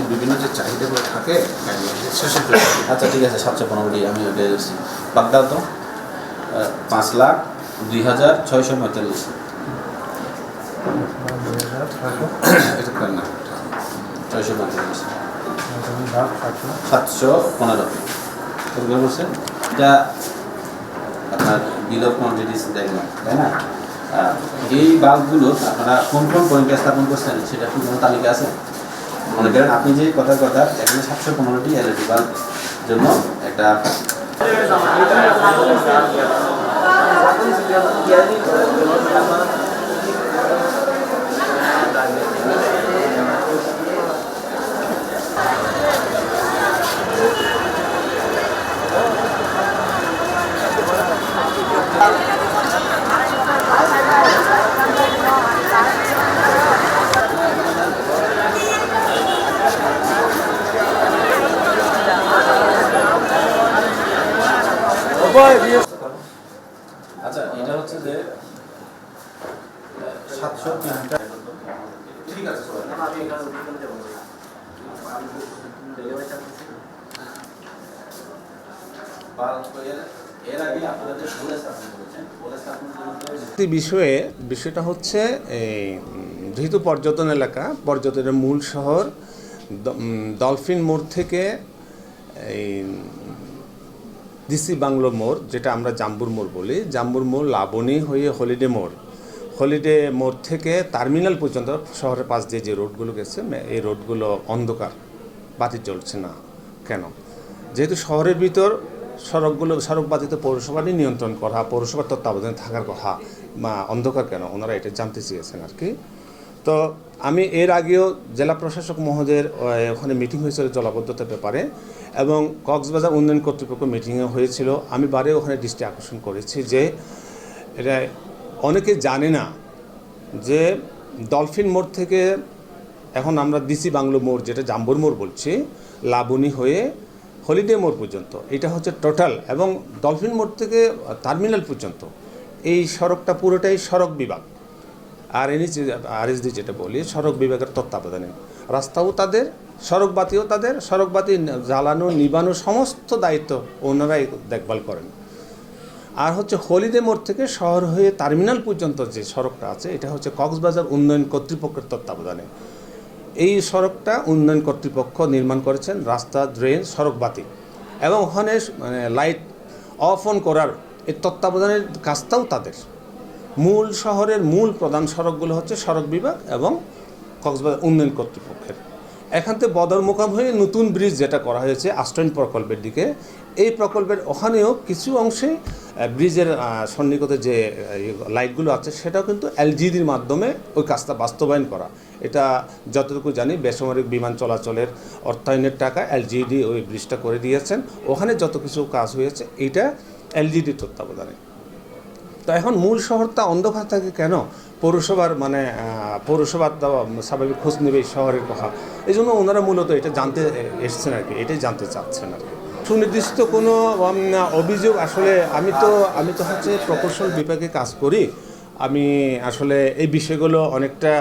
যে বিভিন্ন যে চাহিদাগুলো থাকে আচ্ছা ঠিক আছে, সাতশো পনেরোটি আমি ওটা দিচ্ছি। বাগদাও তো? পাঁচ লাখ দুই হাজার ছয়শো পঁয়তাল্লিশ। এটা করেন না। ছয়শো সাতশো পনেরো। বলছেন এটা আপনার বিল অফ কোয়ান্টিটিস দেখলাম তাই না? এই বাল্বগুলো আপনারা কোন কোন পয়েন্টে স্থাপন করছেন, সেটা কোনো তালিকা আছে? মনে করেন আপনি যে কথার কথা এখানে সাতশো পনেরোটি এলইডি বাল্ব জন্য একটা আচ্ছা এটা হচ্ছে যে সাতশো তিনটা। ঠিক আছে এর আগে আপনারা যে ভুলে স্থাপন করেছেন। ভুলে স্থাপন করতে একটি বিষয়ে বিষয়টা হচ্ছে এই যেহেতু পর্যটন এলাকা পর্যটনের মূল শহর ডলফিন মোড় থেকে এই ডিসি বাংলো মোড়, যেটা আমরা জাম্বুর মোড় বলি। জাম্বুর মোড় লাবণী হয়ে হলিডে মোড়। হলিডে মোড় থেকে টার্মিনাল পর্যন্ত শহরের পাশ দিয়ে যে রোডগুলো গেছে এই রোডগুলো অন্ধকার, বাতি চলছে না কেন? যেহেতু শহরের ভিতর সড়কগুলো, সড়ক বাতিতে পৌরসভারই নিয়ন্ত্রণ করা, পৌরসভার তত্ত্বাবধানে থাকার কথা বা অন্ধকার কেন? ওনারা এটা জানতে চেয়েছেন আর কি। তো আমি এর আগেও জেলা প্রশাসক মহোদয়ের ওখানে মিটিং হয়েছিল জলাবদ্ধতার ব্যাপারে এবং কক্সবাজার উন্নয়ন কর্তৃপক্ষ মিটিংও হয়েছিল। আমি বারে ওখানে দৃষ্টি আকর্ষণ করেছি যে এটা অনেকে জানে না যে ডলফিন মোড় থেকে এখন আমরা দিসি বাংলো মোড়, যেটা জাম্বুর মোড় বলছি, লাবণী হয়ে হলিডে মোড় পর্যন্ত। এটা হচ্ছে টোটাল এবং ডলফিন মোড় থেকে টার্মিনাল পর্যন্ত। এই সড়কটা পুরোটাই সড়ক বিভাগ। আর এনি আর এসডি যেটা বলি, সড়ক বিভাগের তত্ত্বাবধানে। রাস্তাও তাদের, সড়ক বাতিও তাদের, সড়ক বাতি জ্বালানো, নিবানো সমস্ত দায়িত্ব ওনারাই দেখভাল করেন। আর হচ্ছে হলিডে মোড় থেকে শহর হয়ে টার্মিনাল পর্যন্ত যে সড়কটা আছে, এটা হচ্ছে কক্সবাজার উন্নয়ন কর্তৃপক্ষের তত্ত্বাবধানে। এই সড়কটা উন্নয়ন কর্তৃপক্ষ নির্মাণ করেছেন, রাস্তা, ড্রেন, সড়ক বাতি। এবং ওখানে মানে লাইট অফ অন করার এই তত্ত্বাবধানের কাজটাও তাদের। মূল শহরের মূল প্রধান সড়কগুলো হচ্ছে সড়ক বিভাগ এবং কক্সবাজার উন্নয়ন কর্তৃপক্ষের। এখান থেকে বদর মোকাম হয়ে নতুন ব্রিজ যেটা করা হয়েছে আশ্রয়ণ প্রকল্পের দিকে। এই প্রকল্পের ওখানেও কিছু অংশে ব্রিজের আহ, সন্নিকটে যে আহ, লাইটগুলো আছে সেটাও কিন্তু এলজিডির মাধ্যমে ওই কাজটা বাস্তবায়ন করা। এটা যতটুকু জানি বেসামরিক বিমান চলাচলের অর্থায়নের টাকা এলজিডি ওই ব্রিজটা করে দিয়েছেন। ওখানে যত কিছু কাজ হয়েছে এটা এলজিডির তত্ত্বাবধানে। তো এখন মূল শহরটা অন্ধকার থাকে কেন? পৌরসভার মানে পৌরসভার স্বাভাবিক খোঁজ নেবে এই শহরের কথা। এই জন্য ওনারা মূলত এটা জানতে এসছেন আর কি, এটাই জানতে চাচ্ছেন আর কি। সুনির্দিষ্ট কোনো অভিযোগ আসলে আমি তো আমি তো হচ্ছে প্রকৌশল বিভাগে কাজ করি। আমি আসলে এই বিষয়গুলো অনেকটা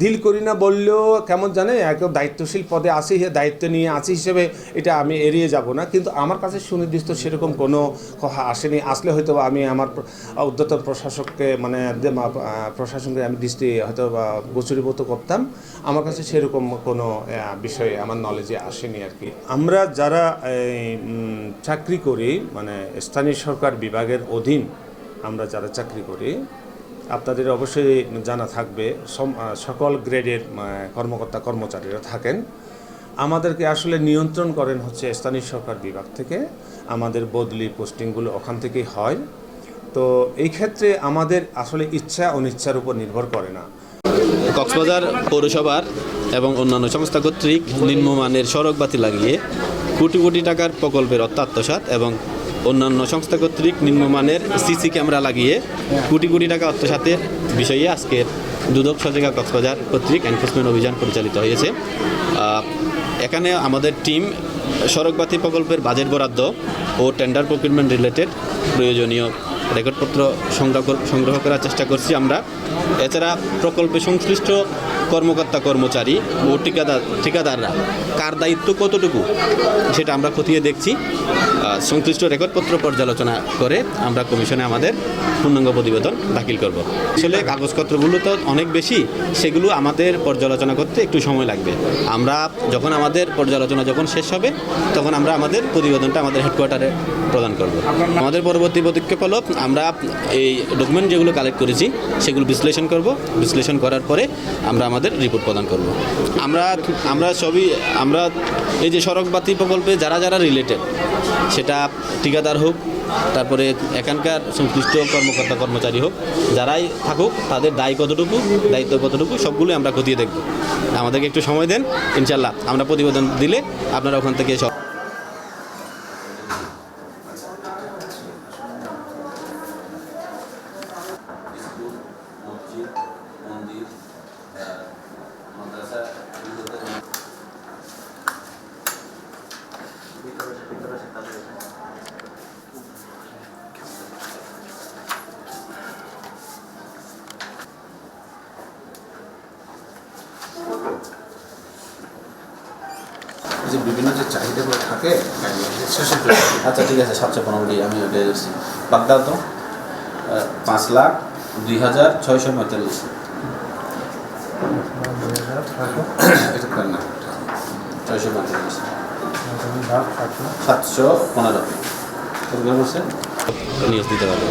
ডিল করি না বললেও কেমন জানে এক দায়িত্বশীল পদে আছি দায়িত্ব নিয়ে আছি হিসেবে এটা আমি এড়িয়ে যাব না। কিন্তু আমার কাছে সুনির্দিষ্ট সেরকম কোনো কথা আসেনি। আসলে হয়তো আমি আমার উদ্যতন প্রশাসককে মানে প্রশাসনকে আমি দৃষ্টি হয়তো বা গোচরীভূত করতাম। আমার কাছে সেরকম কোনো বিষয়ে আমার নলেজে আসেনি আর কি। আমরা যারা চাকরি করি মানে স্থানীয় সরকার বিভাগের অধীন আমরা যারা চাকরি করি আপনাদের অবশ্যই জানা থাকবে সকল গ্রেডের কর্মকর্তা কর্মচারীরা থাকেন। আমাদেরকে আসলে নিয়ন্ত্রণ করেন হচ্ছে স্থানীয় সরকার বিভাগ থেকে। আমাদের বদলি পোস্টিংগুলো ওখান থেকেই হয়। তো এই ক্ষেত্রে আমাদের আসলে ইচ্ছা অনিচ্ছার উপর নির্ভর করে না। কক্সবাজার পৌরসভার এবং অন্যান্য সংস্থা কর্তৃক নিম্নমানের সড়ক বাতি লাগিয়ে কোটি কোটি টাকার প্রকল্পের অর্থ আত্মসাৎ এবং অন্যান্য সংস্থা কর্তৃক নিম্নমানের সিসি ক্যামেরা লাগিয়ে কোটি কোটি টাকা আত্মসাতের বিষয়ে আজকে দুদক সজাগা কক্সবাজার কর্তৃক এনফোর্সমেন্ট অভিযান পরিচালিত হয়েছে। এখানে আমাদের টিম সড়কবাতি প্রকল্পের বাজেট বরাদ্দ ও টেন্ডার প্রকিউরমেন্ট রিলেটেড প্রয়োজনীয় রেকর্ডপত্র সংগ্রহ সংগ্রহ করার চেষ্টা করছি আমরা। এছাড়া প্রকল্পে সংশ্লিষ্ট কর্মকর্তা কর্মচারী ও ঠিকাদার ঠিকাদাররা। কার দায়িত্ব কতটুকু, সেটা আমরা খতিয়ে দেখছি। সংশ্লিষ্ট রেকর্ডপত্র পর্যালোচনা করে আমরা কমিশনে আমাদের পূর্ণাঙ্গ প্রতিবেদন দাখিল করব। আসলে কাগজপত্রগুলো তো অনেক বেশি, সেগুলো আমাদের পর্যালোচনা করতে একটু সময় লাগবে। আমরা যখন আমাদের পর্যালোচনা যখন শেষ হবে, তখন আমরা আমাদের প্রতিবেদনটা আমাদের হেডকোয়ার্টারে প্রদান করব। আমাদের পরবর্তী পদক্ষেপ হলো, আমরা এই ডকুমেন্ট যেগুলো কালেক্ট করেছি, সেগুলো বিশ্লেষণ করব। বিশ্লেষণ করার পরে আমরা আমাদের রিপোর্ট প্রদান করব। আমরা আমরা সবই, আমরা এই যে সড়ক বাতি প্রকল্পে যারা যারা রিলেটেড সেটা ঠিকাদার হোক, তারপরে এখানকার সংশ্লিষ্ট কর্মকর্তা, কর্মচারী হোক, যারাই থাকুক, তাদের দায় কতটুকু, দায়িত্ব কতটুকু সবগুলো আমরা খতিয়ে দেখব। আমাদেরকে একটু সময় দেন, ইনশাল্লাহ, আমরা প্রতিবেদন দিলে আপনারা ওখান থেকে সব বিভিন্ন যে চাহিদাগুলো থাকে আচ্ছা ঠিক আছে, সাতশো পনেরোটি আমি ওটা দিচ্ছি। বাগদাদ তো পাঁচ লাখ দুই হাজার ছয়শো পঁয়তাল্লিশ। ছয়শো পঁয়তাল্লিশ। সাতশো পনেরো। দিতে পারব।